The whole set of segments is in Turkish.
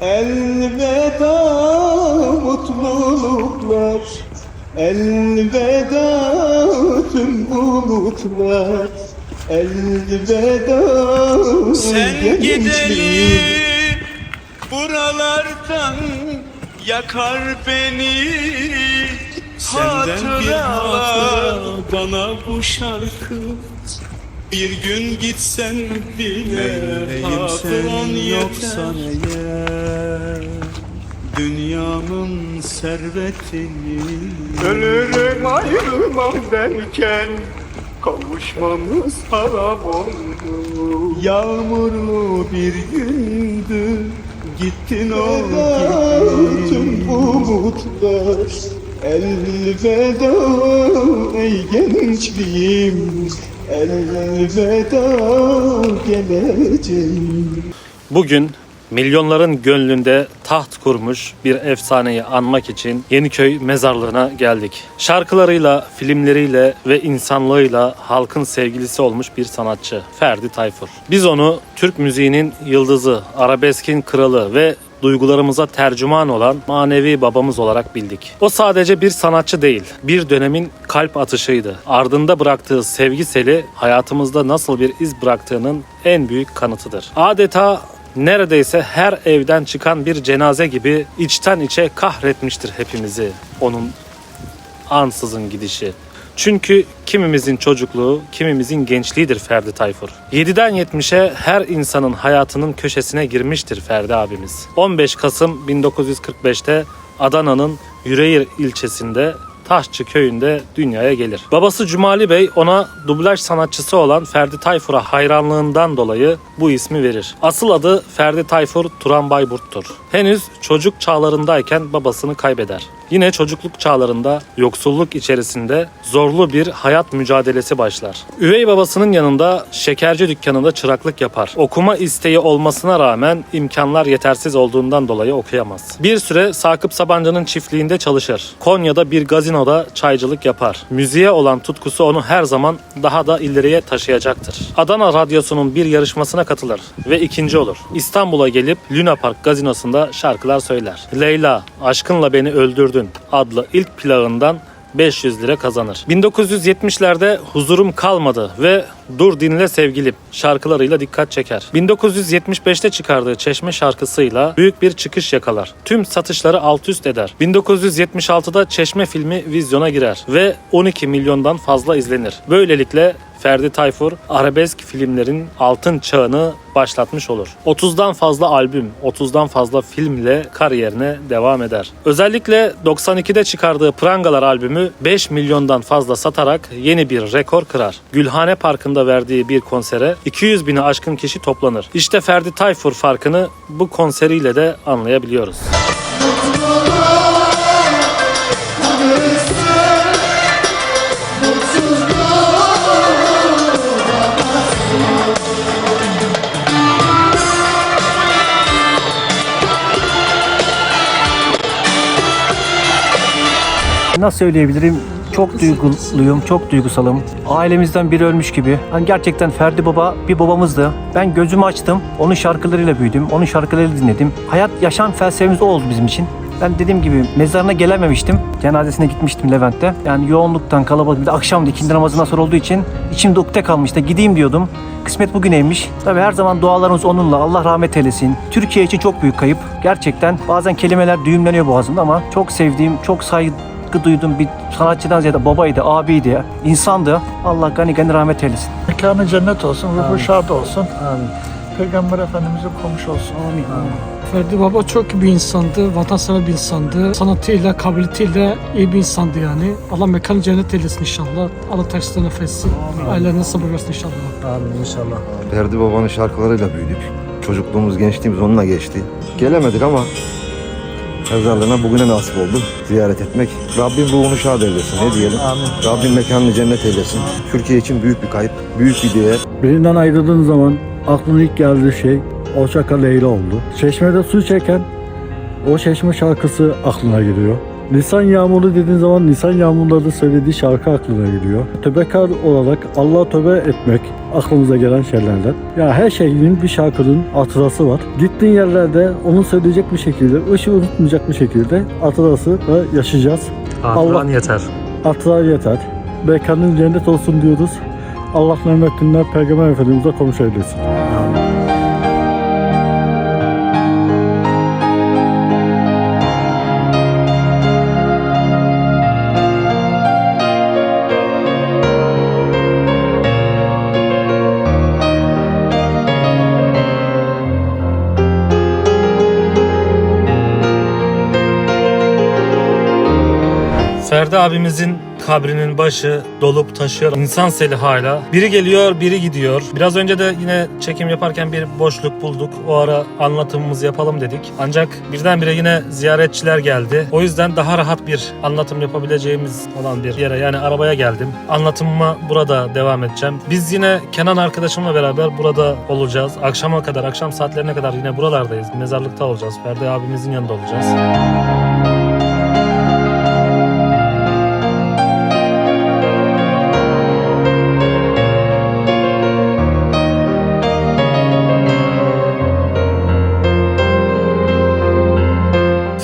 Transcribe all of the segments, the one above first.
Elveda mutluluklar. Elveda tüm umutlar. Elveda Sen gençliğim. gideli buralardan yakar beni. Senden bir hatıra. bana bu şarkı Bir gün gitsen bile hatıran yoksa eğer Dünyamın servetini Ölürüm ayrılmam derken Kavuşmamız harap oldu. Yağmurlu bir gündü Gittin o Tüm umutlar Elveda ey gençliğim Bugün milyonların gönlünde taht kurmuş bir efsaneyi anmak için Yeniköy mezarlığına geldik. Şarkılarıyla, filmleriyle ve insanlığıyla halkın sevgilisi olmuş bir sanatçı Ferdi Tayfur. Biz onu Türk müziğinin yıldızı, arabeskin kralı ve duygularımıza tercüman olan manevi babamız olarak bildik. O sadece bir sanatçı değil, bir dönemin kalp atışıydı. Ardında bıraktığı sevgi seli hayatımızda nasıl bir iz bıraktığının en büyük kanıtıdır. Adeta neredeyse her evden çıkan bir cenaze gibi içten içe kahretmiştir hepimizi onun ansızın gidişi. Çünkü kimimizin çocukluğu, kimimizin gençliğidir Ferdi Tayfur. 7'den 70'e her insanın hayatının köşesine girmiştir Ferdi abimiz. 15 Kasım 1945'te Adana'nın Yüreğir ilçesinde Taşçı köyünde dünyaya gelir. Babası Cumali Bey ona dublaj sanatçısı olan Ferdi Tayfur'a hayranlığından dolayı bu ismi verir. Asıl adı Ferdi Tayfur Turan Bayburt'tur. Henüz çocuk çağlarındayken babasını kaybeder. Yine çocukluk çağlarında yoksulluk içerisinde zorlu bir hayat mücadelesi başlar. Üvey babasının yanında şekerci dükkanında çıraklık yapar. Okuma isteği olmasına rağmen imkanlar yetersiz olduğundan dolayı okuyamaz. Bir süre Sakıp Sabancı'nın çiftliğinde çalışır. Konya'da bir gazinoda çaycılık yapar. Müziğe olan tutkusu onu her zaman daha da ileriye taşıyacaktır. Adana Radyosu'nun bir yarışmasına katılır ve ikinci olur. İstanbul'a gelip Luna Park gazinosunda şarkılar söyler. Leyla, aşkınla beni öldürdün adlı ilk plağından 500 lira kazanır. 1970'lerde huzurum kalmadı ve Dur Dinle Sevgilim şarkılarıyla dikkat çeker. 1975'te çıkardığı Çeşme şarkısıyla büyük bir çıkış yakalar. Tüm satışları alt üst eder. 1976'da Çeşme filmi vizyona girer ve 12 milyondan fazla izlenir. Böylelikle Ferdi Tayfur arabesk filmlerin altın çağını başlatmış olur. 30'dan fazla albüm, 30'dan fazla filmle kariyerine devam eder. Özellikle 92'de çıkardığı Prangalar albümü 5 milyondan fazla satarak yeni bir rekor kırar. Gülhane Parkı'nda verdiği bir konsere 200 bini aşkın kişi toplanır. İşte Ferdi Tayfur farkını bu konseriyle de anlayabiliyoruz. Nasıl söyleyebilirim? Çok duyguluyum, çok duygusalım. Ailemizden biri ölmüş gibi. Hani gerçekten Ferdi Baba bir babamızdı. Ben gözümü açtım, onun şarkılarıyla büyüdüm, onun şarkılarıyla dinledim. Hayat, yaşam felsefemiz o oldu bizim için. Ben dediğim gibi mezarına gelememiştim. Cenazesine gitmiştim Levent'te. Yani yoğunluktan kalabalık bir de akşamdı ikindi namazından sonra olduğu için içimde ukde kalmıştı. Gideyim diyordum. Kısmet bugüneymiş. Tabii her zaman dualarımız onunla. Allah rahmet eylesin. Türkiye için çok büyük kayıp. Gerçekten bazen kelimeler düğümleniyor boğazımda ama çok sevdiğim, çok saygı duyduğum bir sanatçıdan ziyade babaydı, abiydi, insandı. Allah gani gani rahmet eylesin. Mekanı cennet olsun, ruhu şad olsun. Peygamber Efendimiz'e komşu olsun. Ferdi Baba çok iyi bir insandı, vatansever bir insandı. Sanatıyla, kabiliyetiyle iyi bir insandı yani. Allah mekanı cennet eylesin inşallah. Allah taşlarına nefessin. Ailelerine sabır versin inşallah. Amin inşallah. Ferdi Baba'nın şarkılarıyla büyüdük. Çocukluğumuz, gençliğimiz onunla geçti. Gelemedik ama mezarlığına bugüne nasip oldu ziyaret etmek. Rabbim ruhunu şad eylesin ne diyelim. Rabbim mekanını cennet eylesin. Türkiye için büyük bir kayıp, büyük bir değer. Birinden ayrıldığın zaman aklına ilk geldiği şey o şaka Leyla oldu. Çeşmede su çeken o çeşme şarkısı aklına geliyor. Nisan Yağmuru dediğin zaman Nisan Yağmurları söylediği şarkı aklına geliyor. Tövbekar olarak Allah'a tövbe etmek aklımıza gelen şeylerden. Ya her şeyin bir şarkının hatırası var. Gittiğin yerlerde onu söyleyecek bir şekilde, ışığı unutmayacak bir şekilde hatırası da yaşayacağız. Hatıran yeter. Hatıra yeter. Mekanın cennet olsun diyoruz. Allah rahmetinden Peygamber Efendimiz'e komşu eylesin. Ferdi abimizin kabrinin başı dolup taşıyor. İnsan seli hala. Biri geliyor, biri gidiyor. Biraz önce de yine çekim yaparken bir boşluk bulduk. O ara anlatımımızı yapalım dedik. Ancak birdenbire yine ziyaretçiler geldi. O yüzden daha rahat bir anlatım yapabileceğimiz olan bir yere yani arabaya geldim. Anlatımıma burada devam edeceğim. Biz yine Kenan arkadaşımla beraber burada olacağız. Akşama kadar, akşam saatlerine kadar yine buralardayız. Mezarlıkta olacağız. Ferdi abimizin yanında olacağız.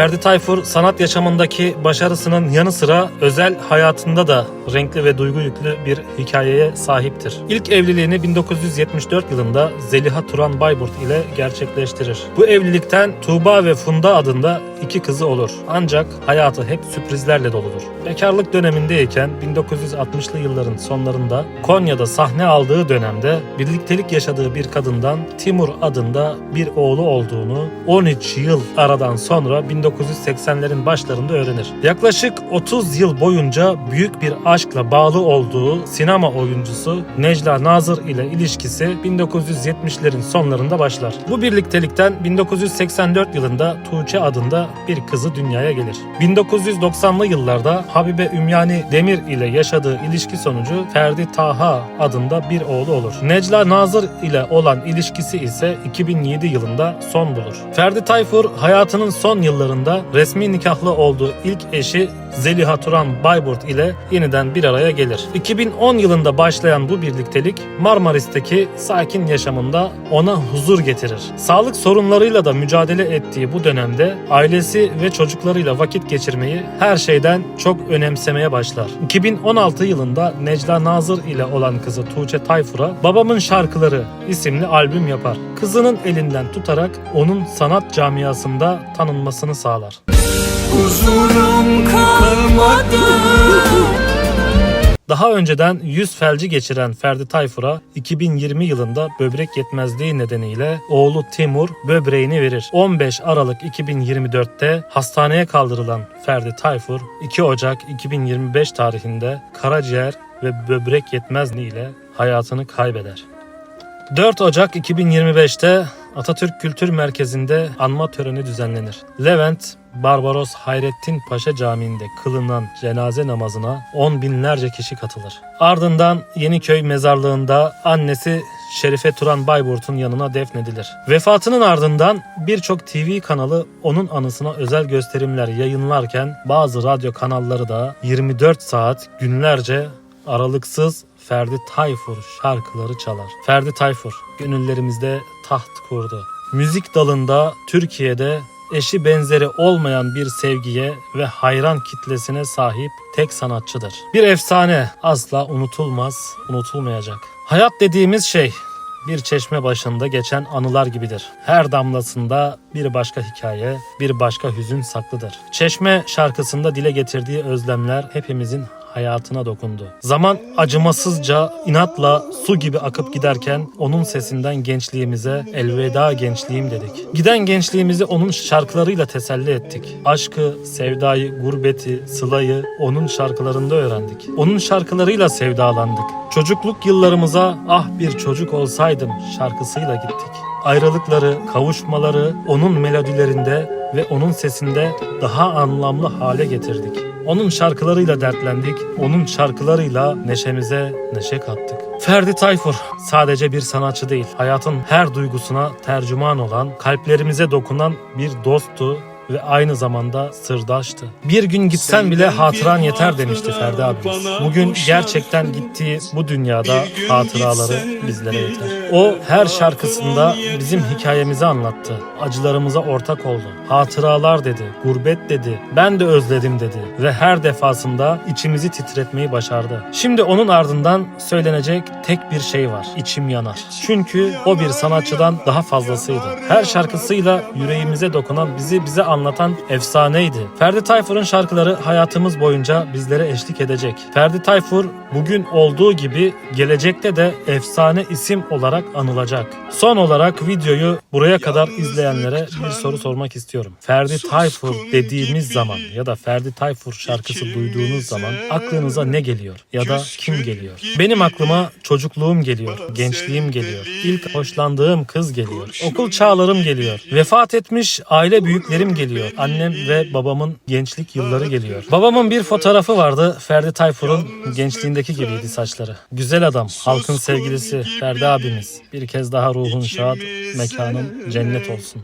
Ferdi Tayfur sanat yaşamındaki başarısının yanı sıra özel hayatında da renkli ve duygu yüklü bir hikayeye sahiptir. İlk evliliğini 1974 yılında Zeliha Turan Bayburt ile gerçekleştirir. Bu evlilikten Tuğba ve Funda adında iki kızı olur. Ancak hayatı hep sürprizlerle doludur. Bekarlık dönemindeyken 1960'lı yılların sonlarında Konya'da sahne aldığı dönemde birliktelik yaşadığı bir kadından Timur adında bir oğlu olduğunu 13 yıl aradan sonra 1980'lerin başlarında öğrenir. Yaklaşık 30 yıl boyunca büyük bir aşkla bağlı olduğu sinema oyuncusu Necla Nazır ile ilişkisi 1970'lerin sonlarında başlar. Bu birliktelikten 1984 yılında Tuğçe adında bir kızı dünyaya gelir. 1990'lı yıllarda Habibe Ümyani Demir ile yaşadığı ilişki sonucu Ferdi Taha adında bir oğlu olur. Necla Nazır ile olan ilişkisi ise 2007 yılında son bulur. Ferdi Tayfur hayatının son yıllarında resmi nikahlı olduğu ilk eşi Zeliha Turan Bayburt ile yeniden bir araya gelir. 2010 yılında başlayan bu birliktelik Marmaris'teki sakin yaşamında ona huzur getirir. Sağlık sorunlarıyla da mücadele ettiği bu dönemde ailesi ve çocuklarıyla vakit geçirmeyi her şeyden çok önemsemeye başlar. 2016 yılında Necla Nazır ile olan kızı Tuğçe Tayfur'a Babamın Şarkıları isimli albüm yapar. Kızının elinden tutarak onun sanat camiasında tanınmasını sağlar. Huzurum kalmadı Daha önceden yüz felci geçiren Ferdi Tayfur'a 2020 yılında böbrek yetmezliği nedeniyle oğlu Timur böbreğini verir. 15 Aralık 2024'te hastaneye kaldırılan Ferdi Tayfur 2 Ocak 2025 tarihinde karaciğer ve böbrek yetmezliği ile hayatını kaybeder. 4 Ocak 2025'te Atatürk Kültür Merkezi'nde anma töreni düzenlenir. Levent Barbaros Hayrettin Paşa Camii'nde kılınan cenaze namazına on binlerce kişi katılır. Ardından Yeniköy mezarlığında annesi Şerife Turan Bayburt'un yanına defnedilir. Vefatının ardından birçok TV kanalı onun anısına özel gösterimler yayınlarken bazı radyo kanalları da 24 saat günlerce aralıksız Ferdi Tayfur şarkıları çalar. Ferdi Tayfur gönüllerimizde taht kurdu. Müzik dalında Türkiye'de eşi benzeri olmayan bir sevgiye ve hayran kitlesine sahip tek sanatçıdır. Bir efsane asla unutulmaz, unutulmayacak. Hayat dediğimiz şey bir çeşme başında geçen anılar gibidir. Her damlasında bir başka hikaye, bir başka hüzün saklıdır. Çeşme şarkısında dile getirdiği özlemler hepimizin hayatına dokundu. Zaman acımasızca, inatla su gibi akıp giderken onun sesinden gençliğimize elveda gençliğim dedik. Giden gençliğimizi onun şarkılarıyla teselli ettik. Aşkı, sevdayı, gurbeti, sılayı onun şarkılarında öğrendik. Onun şarkılarıyla sevdalandık. Çocukluk yıllarımıza ah bir çocuk olsaydım şarkısıyla gittik. Ayrılıkları, kavuşmaları onun melodilerinde ve onun sesinde daha anlamlı hale getirdik. Onun şarkılarıyla dertlendik, onun şarkılarıyla neşemize neşe kattık. Ferdi Tayfur sadece bir sanatçı değil, hayatın her duygusuna tercüman olan, kalplerimize dokunan bir dosttu ve aynı zamanda sırdaştı. Bir gün gitsen bile hatıran yeter demişti Ferdi abimiz. Bugün gerçekten gittiği bu dünyada hatıraları bizlere yeter. O her şarkısında bizim hikayemizi anlattı. Acılarımıza ortak oldu. Hatıralar dedi, gurbet dedi, ben de özledim dedi ve her defasında içimizi titretmeyi başardı. Şimdi onun ardından söylenecek tek bir şey var. İçim yanar. Çünkü o bir sanatçıdan daha fazlasıydı. Her şarkısıyla yüreğimize dokunan, bizi bize anlatan efsaneydi. Ferdi Tayfur'un şarkıları hayatımız boyunca bizlere eşlik edecek. Ferdi Tayfur bugün olduğu gibi gelecekte de efsane isim olarak anılacak. Son olarak videoyu buraya kadar izleyenlere bir soru sormak istiyorum. Ferdi Tayfur dediğimiz zaman ya da Ferdi Tayfur şarkısı duyduğunuz zaman aklınıza ne geliyor ya da kim geliyor? Benim aklıma çocukluğum geliyor, gençliğim geliyor, ilk hoşlandığım kız geliyor, okul çağlarım geliyor, vefat etmiş aile büyüklerim geliyor, annem ve babamın gençlik yılları geliyor. Babamın bir fotoğrafı vardı, Ferdi Tayfur'un gençliğindeki gibiydi saçları. Güzel adam, halkın sevgilisi Ferdi abimiz. Bir kez daha ruhun şad, mekanın cennet olsun.